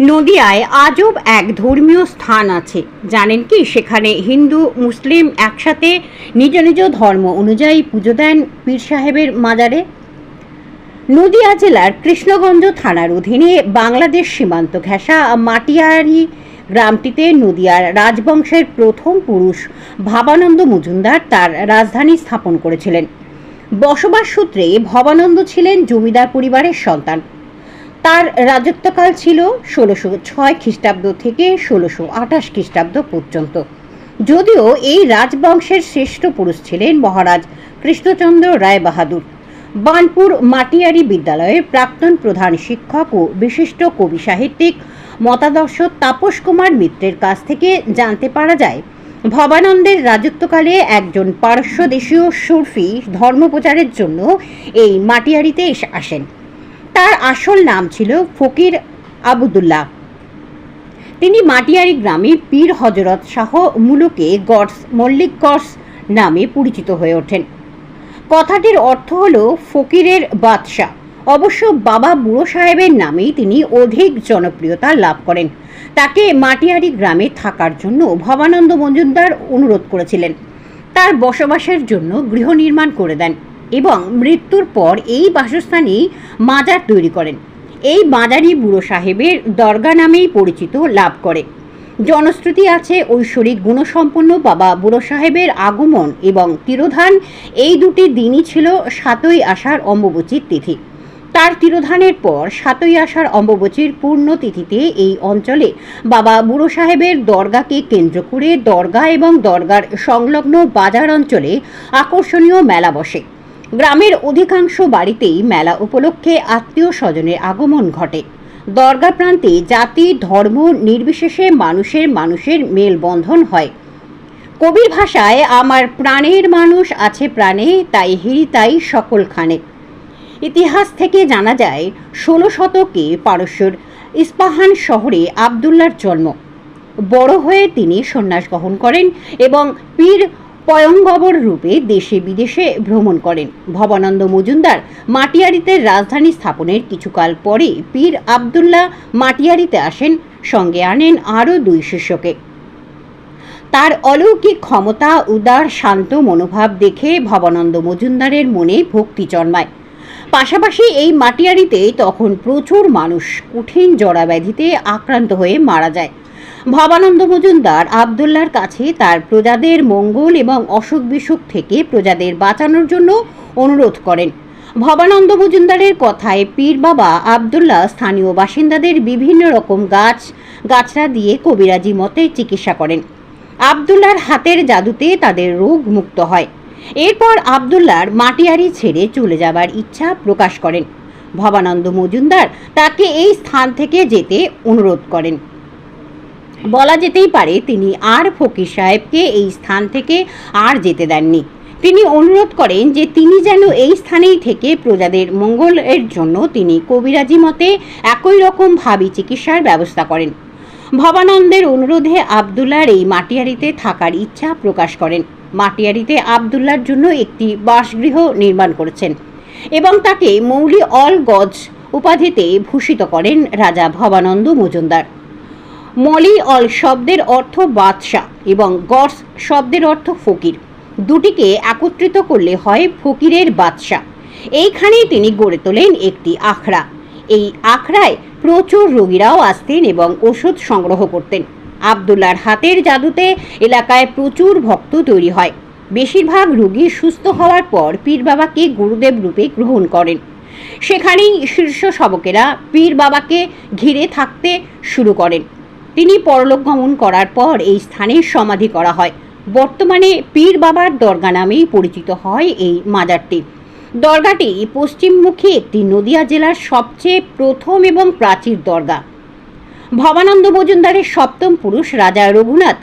নদিয়ায় আজব এক ধর্মীয় স্থান আছে। জানেন কি, সেখানে হিন্দু, মুসলিম একসাথে নিজ নিজ ধর্ম অনুযায়ী পুজো দেন পীর সাহেবের মাজারে। নদিয়া জেলার কৃষ্ণগঞ্জ থানার অধীনে বাংলাদেশ সীমান্ত ঘেঁষা মাটিয়ারি গ্রামটিতে নদিয়ার রাজবংশের প্রথম পুরুষ ভাবানন্দ মজুমদার তার রাজধানী স্থাপন করেছিলেন। বসবাস সূত্রে ভবানন্দ ছিলেন জমিদার পরিবারের সন্তান। তার রাজত্বকাল ছিল ষোলোশো ছয় খ্রিস্টাব্দ থেকে ষোলোশো আঠাশ খ্রিস্টাব্দ পর্যন্ত। যদিও এই রাজবংশের শ্রেষ্ঠ পুরুষ ছিলেন মহারাজ কৃষ্ণচন্দ্র রায় বাহাদুর বানপুর মাটিয়ারি বিদ্যালয়ের প্রাক্তন প্রধান শিক্ষক ও বিশিষ্ট কবি সাহিত্যিক মতাদর্শ তাপস কুমার মিত্রের কাছ থেকে জানতে পারা যায়, ভবানন্দের রাজত্বকালে একজন পারস্য দেশীয় সুরফি ধর্মপ্রচারের জন্য এই মাটিয়ারিতে আসেন। তার আসল নাম ছিল ফকির আবুদুল্লাহ। তিনি মাটিয়ারি গ্রামে পীর হজরত শাহ মুলুকে গডস, মল্লিক গডস নামে পরিচিত হয়ে ওঠেন। কথাটির অর্থ হল ফকিরের বাদশাহ। অবশ্য বাবা বুড়ো সাহেবের নামেই তিনি অধিক জনপ্রিয়তা লাভ করেন। তাকে মাটিয়ারি গ্রামে থাকার জন্য ভবানন্দ মজুমদার অনুরোধ করেছিলেন। তার বসবাসের জন্য গৃহ নির্মাণ করে দেন। এবং মৃত্যুর পর এই বাসস্থানেই মাজার তৈরি করেন। এই মাজারই বুড়ো সাহেবের দরগা নামেই পরিচিত লাভ করে। জনশ্রুতি আছে ঐশ্বরিক গুণসম্পন্ন বাবা বুড়ো সাহেবের আগমন এবং তিরোধান এই দুটি দিনই ছিল সাতই আষাঢ় অম্বুবচীর তিথি। তার তিরোধানের পর সাতই আষাঢ় অম্বুবচীর পূর্ণ তিথিতে এই অঞ্চলে বাবা বুড়ো সাহেবের দরগাকে কেন্দ্র করে দরগা এবং দরগার সংলগ্ন বাজার অঞ্চলে আকর্ষণীয় মেলা বসে। গ্রামের অধিকাংশ বাড়িতেই মেলা উপলক্ষে আত্মীয় স্বজনের আগমন ঘটে। দরগা প্রান্তে জাতি, ধর্ম নির্বিশেষে মানুষের মানুষের মেলবন্ধন হয়। কবির ভাষায়, আমার প্রাণের মানুষ আছে প্রাণে, তাই হিরি তাই সকলখানে। ইতিহাস থেকে জানা যায়, ষোলো শতকে পারস্যর ইস্পাহান শহরে আবদুল্লার জন্ম। বড় হয়ে তিনি সন্ন্যাস গ্রহণ করেন এবং পীর পয়ঙ্গবর রূপে দেশে বিদেশে ভ্রমণ করেন। ভবানন্দ মজুমদার মাটিয়ারিতে রাজধানী স্থাপনের কিছুকাল পরে পীর আবদুল্লাহ মাটিয়ারিতে আসেন, সঙ্গে আনেন আরও দুই শিষ্যকে। তার অলৌকিক ক্ষমতা, উদার, শান্ত মনোভাব দেখে ভবানন্দ মজুমদারের মনে ভক্তি জন্মায়। পাশাপাশি এই মাটিয়ারিতে তখন প্রচুর মানুষ কঠিন জরাব্যাধিতে আক্রান্ত হয়ে মারা যায়। ভবানন্দ মজুমদার আবদুল্লার কাছে তার প্রজাদের মঙ্গল এবং অসুখ বিসুখ থেকে প্রজাদের বাঁচানোর জন্য অনুরোধ করেন। ভবানন্দ মজুমদারের কথায় পীর বাবা আবদুল্লাহ স্থানীয় বাসিন্দাদের বিভিন্ন রকম গাছ গাছরা দিয়ে কবিরাজি মতে চিকিৎসা করেন। আবদুল্লার হাতের জাদুতে তাদের রোগ মুক্ত হয়। এরপর আবদুল্লার মাটিয়ারি ছেড়ে চলে যাবার ইচ্ছা প্রকাশ করেন। ভবানন্দ মজুমদার তাকে এই স্থান থেকে যেতে অনুরোধ করেন। বলা যেতেই পারে তিনি আর ফকির সাহেবকে এই স্থান থেকে আর যেতে দেননি। তিনি অনুরোধ করেন যে তিনি যেন এই স্থানেই থেকে প্রজাদের মঙ্গলের জন্য তিনি কবিরাজি মতে একই রকম ভাবি চিকিৎসার ব্যবস্থা করেন। ভবানন্দের অনুরোধে আবদুল্লার এই মাটিয়ারিতে থাকার ইচ্ছা প্রকাশ করেন। মাটিয়ারিতে আবদুল্লার জন্য একটি বাসগৃহ নির্মাণ করেছেন এবং তাকে মৌলি অল গজ উপাধিতে ভূষিত করেন রাজা ভবানন্দ মজুমদার। মলি অল শব্দের অর্থ বাদশাহ এবং গডস শব্দের অর্থ ফকির। দুটিকে একত্রিত করলে হয় ফকিরের বাদশাহ। এইখানেই তিনি গড়ে তোলেন একটি আখড়া। এই আখড়ায় প্রচুর রোগীরাও আসতেন এবং ওষুধ সংগ্রহ করতেন। আবদুল্লার হাতের জাদুতে এলাকায় প্রচুর ভক্ত তৈরি হয়। বেশিরভাগ রোগী সুস্থ হওয়ার পর পীর বাবাকে গুরুদেব রূপে গ্রহণ করেন। সেখানেই শীর্ষ শাবকেরা পীর বাবাকে ঘিরে থাকতে শুরু করেন। তিনি পরলোক গমন করার পর এই স্থানে সমাধি করা হয়। বর্তমানে পীর বাবার দরগা নামেই পরিচিত হয় এই মাজারটি। দরগাটি পশ্চিমমুখী একটি নদিয়া জেলার সবচেয়ে প্রথম এবং প্রাচীর দরগা। ভবানন্দ মজুমদারের সপ্তম পুরুষ রাজা রঘুনাথ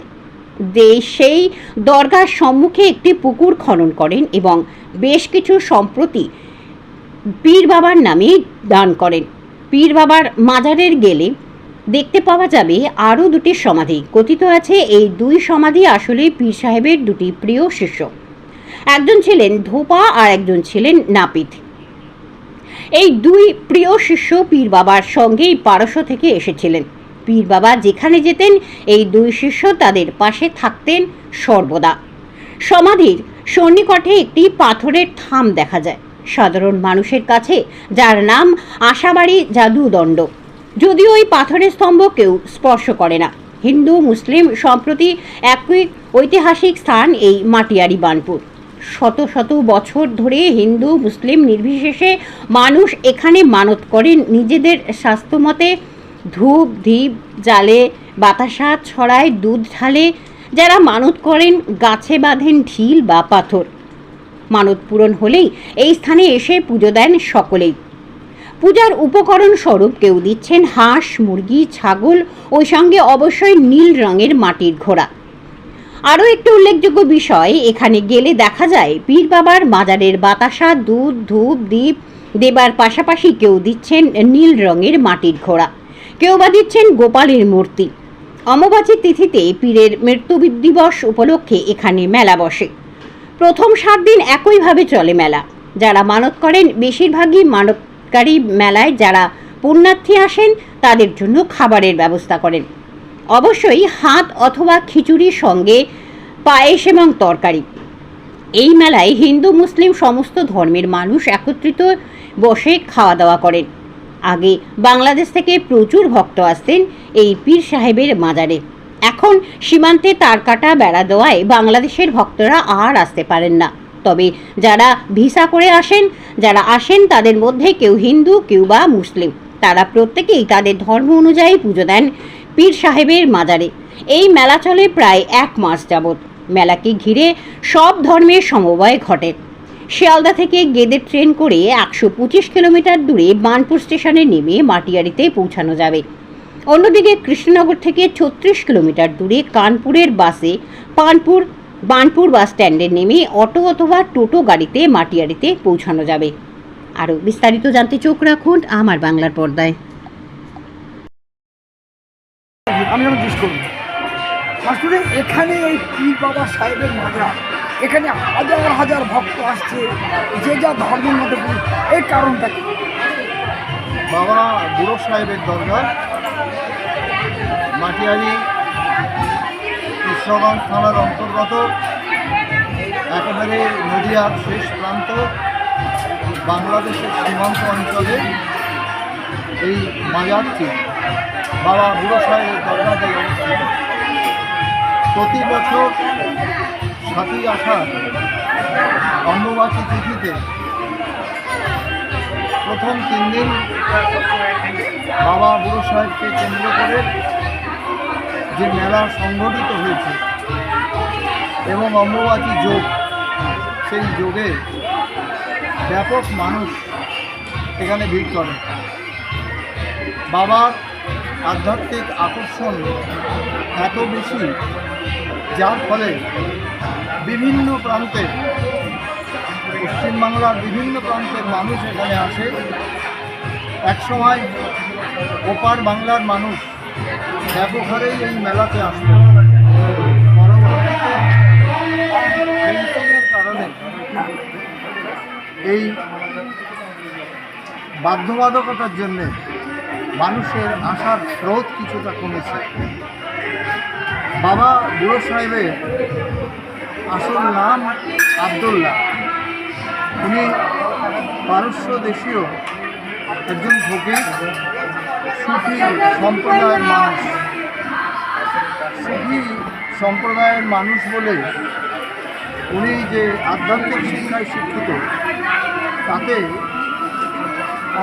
দে সেই দরগার সম্মুখে একটি পুকুর খনন করেন এবং বেশ কিছু সম্প্রতি পীর বাবার নামে দান করেন। পীর বাবার মাজারের গেলে দেখতে পাওয়া যাবে আরও দুটি সমাধি। কথিত আছে, এই দুই সমাধি আসলে পীর সাহেবের দুটি প্রিয় শিষ্য। একজন ছিলেন ধোপা আর একজন ছিলেন নাপিত। এই দুই প্রিয় শিষ্য পীর বাবার সঙ্গেই পারস্য থেকে এসেছিলেন। পীর বাবা যেখানে যেতেন, এই দুই শিষ্য তাদের পাশে থাকতেন সর্বদা। সমাধির সন্নিকটে একটি পাথরের থাম দেখা যায়। সাধারণ মানুষের কাছে, যার নাম আশাবাড়ি জাদুদণ্ড। যদিও ওই পাথরের স্তম্ভ কেউ স্পর্শ করে না। হিন্দু, মুসলিম সম্প্রতি একই ঐতিহাসিক স্থান এই মাটিয়ারি বানপুর। শত শত বছর ধরে হিন্দু, মুসলিম নির্বিশেষে মানুষ এখানে মানত করেন নিজেদের স্বাস্থ্যমতে। ধূপ ধীপ জালে, বাতাসা ছড়ায় দুধ ঢালে যারা মানত করেন গাছে বাঁধেন ঢিল বা পাথর। মানত পূরণ হলেই এই স্থানে এসে পুজো দেন সকলেই। পূজার উপকরণ স্বরূপ কেউ দিচ্ছেন হাঁস, মুরগি, ছাগল, ওই সঙ্গে অবশ্যই নীল রঙের মাটির ঘোড়া। আরও একটি উল্লেখযোগ্য বিষয়, এখানে গেলে দেখা যায় পীর বাবার মাজারের বাতাসা, দুধ, ধূপ দ্বীপ দেবার পাশাপাশি কেউ দিচ্ছেন নীল রঙের মাটির ঘোড়া। কেউ বা দিচ্ছেন গোপালের মূর্তি। অমাবাসী তিথিতে পীরের মৃত্যু দিবস উপলক্ষে এখানে মেলা বসে। প্রথম সাত দিন একইভাবে চলে মেলা। যারা মানত করেন, বেশিরভাগই মানবকারী মেলায় যারা পুণ্যার্থী আসেন, তাদের জন্য খাবারের ব্যবস্থা করেন। অবশ্যই হাত অথবা খিচুড়ির সঙ্গে পায়েস এবং তরকারি। এই মেলায় হিন্দু, মুসলিম সমস্ত ধর্মের মানুষ একত্রিত বসে খাওয়া দাওয়া করেন। আগে বাংলাদেশ থেকে প্রচুর ভক্ত আসতেন এই পীর সাহেবের মাজারে। এখন সীমান্তে তার কাটা বেড়া দেওয়ায় বাংলাদেশের ভক্তরা আর আসতে পারেন না। তবে যারা ভিসা করে আসেন, যারা আসেন তাদের মধ্যে কেউ হিন্দু, কেউ বা মুসলিম। তারা প্রত্যেকেই তাদের ধর্ম অনুযায়ী পুজো দেন পীর সাহেবের মাজারে। এই মেলা চলে প্রায় এক মাস যাবৎ। মেলাকে ঘিরে সব ধর্মের সমবায় ঘটে। শিয়ালদা থেকে গেদে ট্রেন করে একশো পঁচিশ কিলোমিটার দূরে বানপুর স্টেশনে নেমে মাটিয়ারিতে পৌঁছানো যাবে। অন্যদিকে কৃষ্ণনগর থেকে ছত্রিশ কিলোমিটার দূরে কানপুরের বাসে পানপুর বানপুর বাস স্ট্যান্ডে নেমে অটো অথবা টোটো গাড়িতে মাটিয়ারিতে পৌঁছানো যাবে। আরও বিস্তারিত জানতে চোখ রাখুন আমার বাংলার পর্দায়। আমি যেমন জিজ্ঞেস করব আসলে এখানে এই পীর বাবা সাহেবের মাজার এখানে হাজার হাজার ভক্ত আসছে যে যা ধর্মের মধ্যে এর কারণটা কি? বাবা বুড়ো সাহেবের দরগা মাটিয়ারি কৃষ্ণগঞ্জ থানার অন্তর্গত একেবারে নদিয়ার শেষ প্রান্ত, বাংলাদেশের সীমান্ত অঞ্চলে এই মাজারটি বাবা বুড়ো সাহেবের দরগাতে অবস্থিত। প্রতি বছর সাতই আষাঢ় অম্বুবাচী তিথিতে প্রথম তিন দিন বাবা বুড়ো সাহেবকে কেন্দ্র করে যে মেলা সংগঠিত হয়েছে এবং অম্বুবাচী যোগ, সেই যোগে ব্যাপক মানুষ এখানে ভিড় করে। বাবার আধ্যাত্মিক আকর্ষণ এত বেশি, যার ফলে বিভিন্ন প্রান্তে পশ্চিমবাংলার বিভিন্ন প্রান্তের মানুষ এখানে আসে। একসময় ওপার বাংলার মানুষ ব্যাপক এই মেলাতে আসত কারণে এই বাধ্যবাধকতার জন্যে মানুষের আসার স্রোত কিছুটা কমেছে। বাবা বুড়ো সাহেবের আসল নাম আবদুল্লাহ। উনি পারস্য দেশীয় একজন ফকির সুফি সম্প্রদায়ের মানুষ। সুফি সম্প্রদায়ের মানুষ বলে উনি যে আধ্যাত্মিক শিক্ষায় শিক্ষিত, তাতে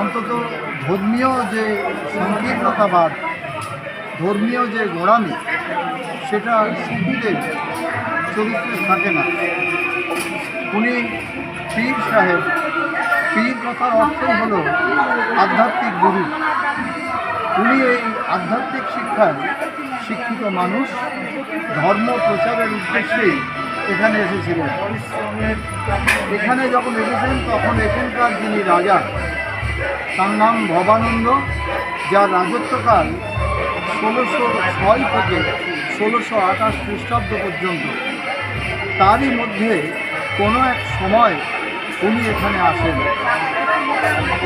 অন্তত ধর্মীয় যে সংকীর্ণতাবাদ, ধর্মীয় যে গোড়ামি, সেটা সুফিদের চরিত্রে থাকে না। উনি পীর সাহেব। পীর কথার অর্থ হল আধ্যাত্মিক গুরু। উনি এই আধ্যাত্মিক শিক্ষায় শিক্ষিত মানুষ, ধর্ম প্রচারের উদ্দেশ্যেই এখানে এসেছিলেন। এখানে যখন এসেছেন, তখন এখানকার যিনি রাজা, তার নাম ভবানন্দ, যার রাজত্বকাল ষোলোশো ছয় থেকে ষোলোশো আঠাশ খ্রিস্টাব্দ পর্যন্ত। তারই মধ্যে কোনো এক সময় উনি এখানে আসেন।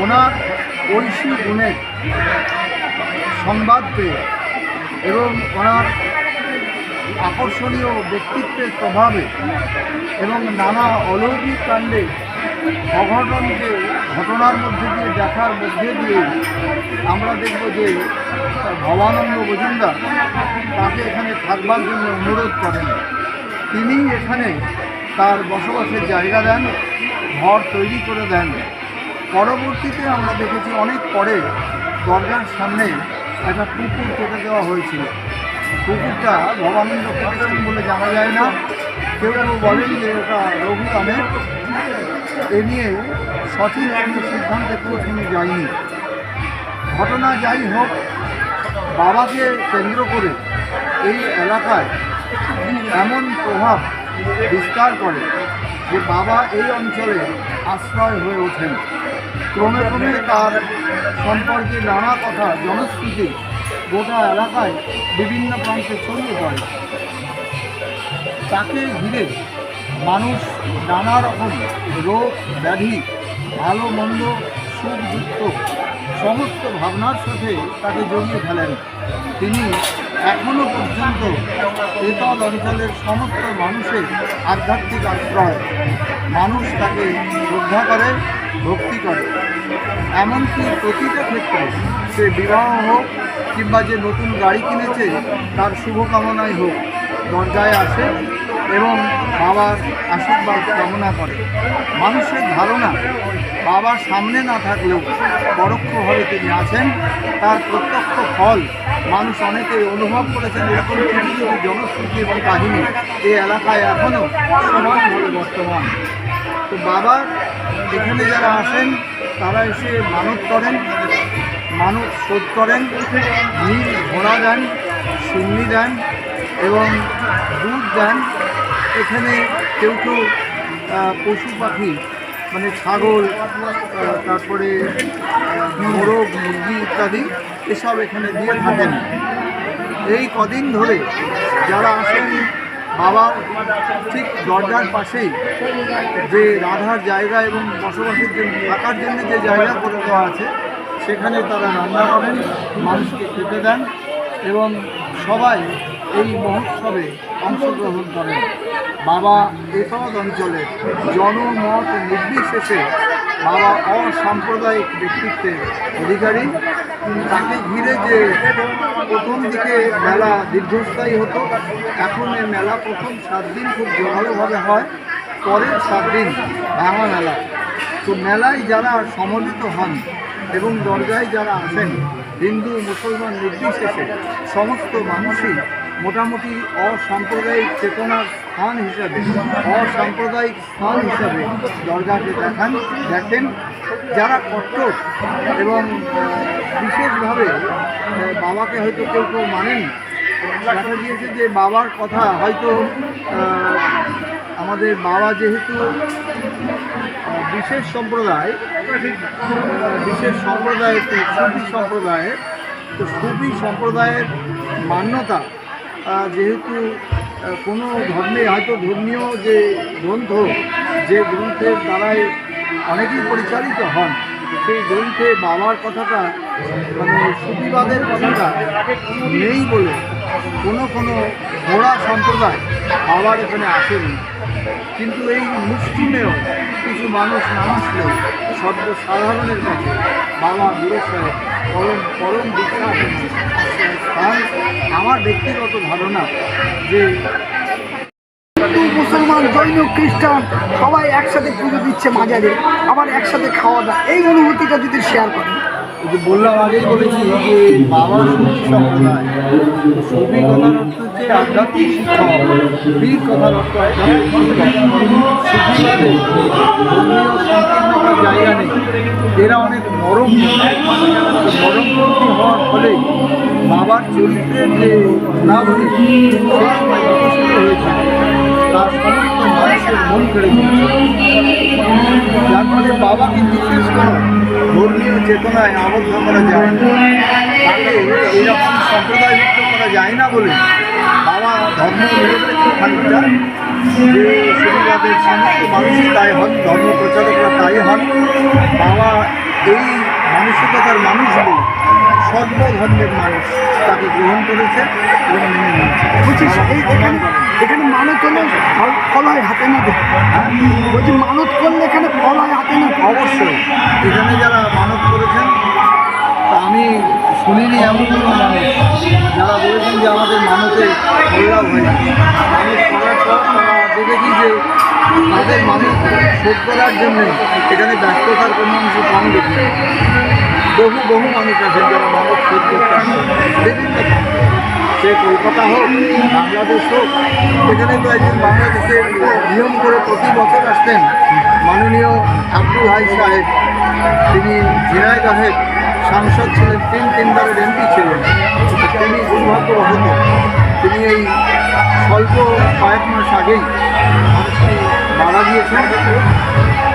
ওনার ঐশী গুণের সংবাদ পেয়ে এবং ওনার আকর্ষণীয় ব্যক্তিত্বের প্রভাবে এবং নানা অলৌকিক কাণ্ডে অঘটনকে, ঘটনার মধ্যে দিয়ে দেখার মধ্যে দিয়ে আমরা দেখব যে ভবানন্দ মজুমদার তাকে এখানে থাকবার জন্য অনুরোধ করেন। তিনি এখানে তার বসবাসের জায়গা দেন, ঘর তৈরি করে দেন। পরবর্তীতে আমরা দেখেছি অনেক পরে দরজার সামনে একটা পুকুর কেটে দেওয়া হয়েছিল। পুকুরটা ভবানন্দ কেটেছেন বলে জানা যায় না। কেউ কেউ বলেন যে ওটা রঘু রামের এ নিয়ে সঠিক কোনো সিদ্ধান্তে পৌঁছানো যায়নি। ঘটনা যাই হোক, বাবাকে কেন্দ্র করে এই এলাকায় এমন প্রভাব বিস্তার করে যে বাবা এই অঞ্চলে আশ্রয় হয়ে ওঠেন। ক্রমে ক্রমে তার সম্পর্কে নানা কথা জনশ্রুতি গোটা এলাকায় বিভিন্ন প্রান্তে ছড়িয়ে পড়ে। তাকে ঘিরে মানুষ নানা রকম রোগ, ব্যাধি, ভালো, মন্দ সুখ দুঃখ সমস্ত ভাবনার সাথে তাকে জড়িয়ে ফেলেন। তিনি এখনও পর্যন্ত বেতল অঞ্চলের সমস্ত মানুষের আধ্যাত্মিক আশ্রয়। মানুষ তাকে শ্রদ্ধা করে, ভক্তি করে। এমনকি প্রতিটা ক্ষেত্রে সে বিবাহ হোক কিংবা যে নতুন গাড়ি কিনেছে, তার শুভকামনাই হোক, দরজায় আসে এবং বাবার আশীর্বাদ কামনা করে। মানুষের ধারণা বাবার সামনে না থাকলেও পরোক্ষভাবে তিনি আছেন। তার প্রত্যক্ষ ফল মানুষ অনেকে অনুভব করেছেন এরকম কিছু জনশ্রুতি এবং কাহিনী এই এলাকায় এখনও সমানভাবে বর্তমান। তো বাবার এখানে যারা আসেন, তারা এসে মানত করেন, মানত শোধ করেন, নীল ঘোড়া দেন, সিন্নি দেন এবং দুধ দেন। এখানে কেউ কেউ পশু পাখি মানে ছাগল তারপরে মোরগ, মুরগি ইত্যাদি এসব এখানে দিয়ে থাকেন। এই কদিন ধরে যারা আসেন বাবার ঠিক দরজার পাশেই যে রাধার জায়গা এবং বসবাসের জন্য থাকার জন্য যে জায়গা করে দেওয়া আছে, সেখানে তারা রান্না করেন, মানুষকে খেতে দেন এবং সবাই এই মহোৎসবে অংশগ্রহণ করেন। বাবা এসব অঞ্চলে জনমত নির্বিশেষে বাবা অসাম্প্রদায়িক ব্যক্তিত্বের অধিকারী। তাকে ঘিরে যে প্রথম দিকে মেলা দীর্ঘস্থায়ী হতো, এখন এই মেলা প্রথম সাত দিন খুব জোরালোভাবে হয়, পরের সাত দিন ভাঙা মেলা। তো মেলায় যারা সমন্বিত হন এবং দরজায় যারা আসেন, হিন্দু, মুসলমান নির্বিশেষে সমস্ত মানুষই মোটামুটি অসাম্প্রদায়িক চেতনার স্থান হিসাবে, অসাম্প্রদায়িক স্থান হিসাবে দরজাকে দেখান, দেখেন। যারা কট্টর এবং বিশেষভাবে বাবাকে হয়তো কেউ কেউ মানেন, দেখা গিয়েছে যে বাবার কথা হয়তো আমাদের বাবা যেহেতু বিশেষ সম্প্রদায় বিশেষ সম্প্রদায় সুফি সম্প্রদায়ের, তো সুফি সম্প্রদায়ের মান্যতা যেহেতু কোনো ধর্মে হয়তো ধর্মীয় যে গ্রন্থ যে গ্রন্থের দ্বারাই অনেকেই পরিচালিত হন সেই গ্রন্থে বাবার কথাটা মানে সুফিবাদের কথাটা নেই বলে কোনো কোনো ঘোড়া সম্প্রদায় বাবার এখানে আসেনি। কিন্তু এই মুসলিমেও কিছু মানুষ না আসলেও সর্বসাধারণের কাছে বাবা সাহেব পরম পরম বিশ্বাস আমার ব্যক্তিগত ধারণা যে মুসলমান, জৈন, খ্রিস্টান সবাই একসাথে পুজো দিচ্ছে মাজারে, আবার একসাথে খাওয়া দাওয়া। এই অনুভূতিটা যদি শেয়ার করেন। বললাম, আগেই বলেছি যে বাবা সুফি সম্প্রদায়। সুফি কথার অর্থ হচ্ছে আধ্যাত্মিক জায়গা নেই এরা অনেক নরম নরমপন্থী হওয়ার ফলে বাবার চরিত্রের যে বিকশিত হয়েছে। তার সমস্ত মানুষের মন কেড়ে যার ফলে বাবাকে বিশেষ করে ধর্মীয় চেতনায় আবদ্ধ করা যায় তাকে এইরকম সম্প্রদায়ভুক্ত করা যায় না বলে বাবা ধর্ম নিরপেক্ষ খানিকটা সমস্ত মানুষই তাই হন ধর্ম প্রচারকরা তাই হন বাবা এই মানসিকতার মানুষ বলে সর্বধর্মের মানুষ তাকে গ্রহণ করেছে এবং মেনে নিয়েছে। এই এখানে এখানে মানত হলে হয় হাতে না বলছি, মানত করলে এখানে ফল হয় হাতে না অবশ্যই। এখানে যারা মানত করেছেন আমি শুনিনি এমন কোনো মানুষ। যারা বলেছেন যে আমাদের মানতে কল্যাণ হয়ে পর দেখেছি যে তাদের মানুষ শোধ করার জন্য এখানে ব্যস্ততার কোনো অংশ কম দেখি বহু বহু মানুষ আছেন যারা মানত শোধ করতে সে কলকাতা হোক, বাংলাদেশ হোক এখানে তো একজন বাংলাদেশে নিয়ম করে প্রতি বছর আসতেন মাননীয় আব্দুল হাই সাহেব। তিনি ঝিনাইদহের সাংসদ ছিলেন, তিন, তিনবারের এমপি ছিলেন। তিনি দুর্ভাগ্যবশত তিনি এই স্বল্প কয়েক মাস আগেই মারা গিয়েছেন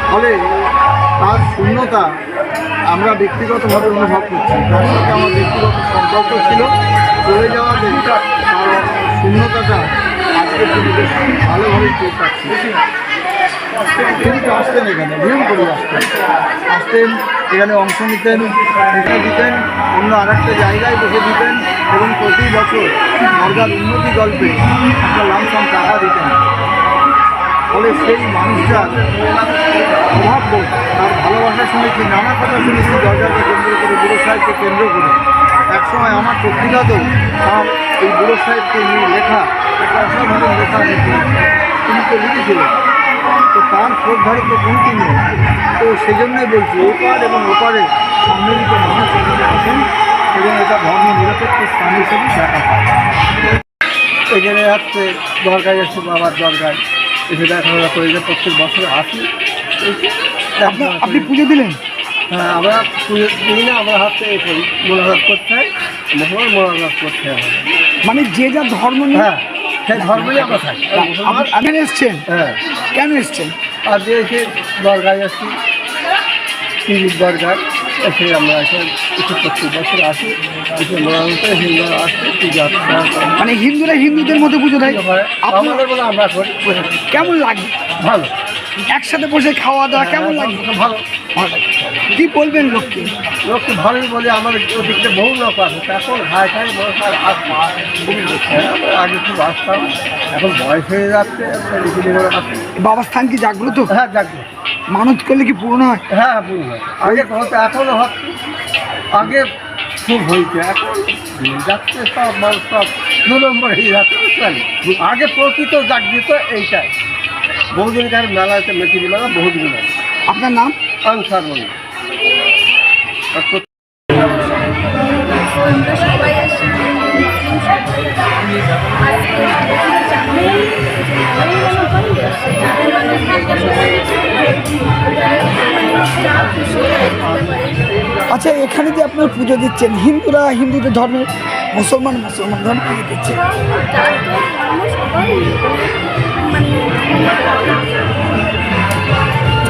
ফলে তার শূন্যতা আমরা ব্যক্তিগতভাবে অনুভব করছি। তার সাথে আমার ব্যক্তিগত সম্পর্ক ছিল। চলে যাওয়াতে তার শূন্যতাটা আজকে তিনি বেশ ভালোভাবে টের পাচ্ছি তিনি তো আসতেন এখানে নিয়ম করে আসতেন। আসতেন, এখানে অংশ নিতেন এখানে দিতেন, অন্য আর একটা জায়গায় বসে দিতেন এবং প্রতি বছর দরগার উন্নতি গল্পে একটা লামসাম টাকা দিতেন। ফলে সেই মানুষটার প্রভাব তার ভালোবাসা শুনেছি নানা কথা শুনেছি দরজাকে কেন্দ্র করে বুড়ো সাহেবকে কেন্দ্র করে? একসময় আমার পত্রিকাতেও তার এই বুড়ো সাহেবকে নিয়ে লেখা, একটা অসাধারণ লেখা আমি। তিনি তো লিখেছিলেন। তো তার শ্রদ্ধারক তো পঙ্ক্তি নেই তো সেজন্যই বলছি, ওপার এবং ওপারে সম্মিলিত মানুষ আসেন এবং এটা ধর্ম নিরপেক্ষ স্থান হিসেবে দেখা হয়। এখানে আসছে দরকার এসছে বাবার দরকার, এসে দেখাশোনা করে প্রত্যেক বছর আসি। আপনি পুজো দিলেন? হ্যাঁ আমরা পুজো দিই না আমরা হাতে এ করি। মোনাজাত করতে হয় মোনাজাত করতে হয়। মানে যে যা ধর্ম নিয়ে হ্যাঁ সেই ধর্মই আমরা থাকি। আপনি এসছেন? হ্যাঁ। কেন এসছেন? আর যে এসে দরগায় আসছি টিভির দরগার এসে আমরা এসে প্রত্যেক বছর আসি এসে মোনাজাত হিন্দুরা আসছে পূজা মানে হিন্দুরা হিন্দুদের মধ্যে পুজো দেয়। আমাদের বলে আমরা করি। কেমন লাগে? ভালো। একসাথে বসে খাওয়া দাওয়া কেমন লাগে ভালো ভালো। কি বলবেন লোককে লোককে ভালোই বলে আমার ওদিকে বহু লোক আছে এখন হাই খাই বয়স আর। হ্যাঁ, আগে খুব আসতাম এখন বয়স হয়ে যাচ্ছে বাবার স্থান কি জাগ্রত হ্যাঁ যাক মানত করলে কি পূর্ণ হয় হ্যাঁ পূর্ণ হয়। আগে হতো এখনও হচ্ছে আগে খুব হয়েছে এখন যাচ্ছে সব মানুষ সব দু নম্বর হয়ে যাচ্ছে? আগে প্রকৃত জাগৃত এইটাই বহুদিনকার মেলা আছে মেচিনি মেলা বহুদিন আছে আপনার নাম? আনসার মনে পারে আচ্ছা এখানে যে আপনার পুজো দিচ্ছেন হিন্দুরা হিন্দুদের ধর্মের মুসলমান মুসলমান ধর্ম পুজো দিচ্ছে? মানে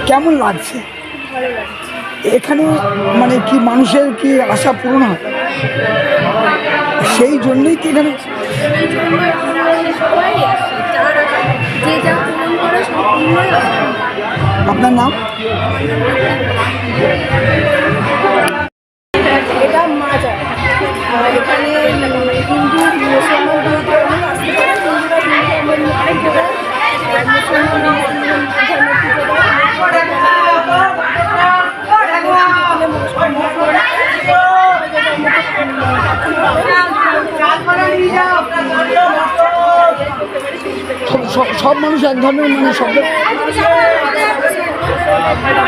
কেমন লাগছে? এখানে মানে কি মানুষের কি আশা পূরণ হয়? সেই জন্যই কি এখানে আপনার নাম? এটা মাজার এখানে সব- মানুষ এক ধর্মের মানে সব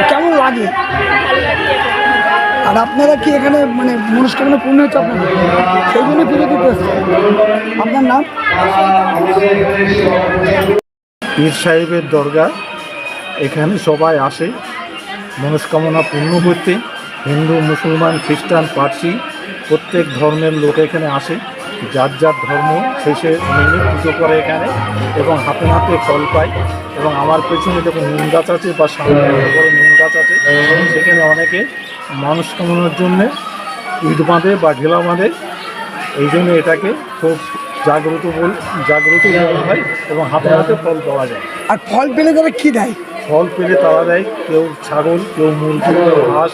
কেমন লাগে? আর আপনারা কি এখানে মানে মনস্কামনা পূর্ণ হচ্ছে আপনাদের? সেই জন্য পুজো এসছেন আপনার নাম? পীর সাহেবের দরগা। এখানে সবাই আসে। মনস্কামনা পূর্ণ করতে হিন্দু, মুসলমান, খ্রিস্টান, পার্সি, প্রত্যেক ধর্মের লোক এখানে আসে। যার যার ধর্ম শেষে মেনে পুজো করে এখানে এবং হাতে হাতে ফল পায় এবং আমার পেছনে যখন নিম গাছ আছে বা সামনে বড় নিম গাছ আছে। সেখানে অনেকে মনস্কামনার জন্যে ইট বাঁধে বা ঢেলা বাঁধে। এই জন্য এটাকে খুব জাগ্রত বল জাগ্রত হয় এবং হাতে হাতে ফল পাওয়া যায়। আর ফল পেলে তারা কী দেয়? ফল পেলে তারা দেয় কেউ ছাগল কেউ মুরগি কেউ হাঁস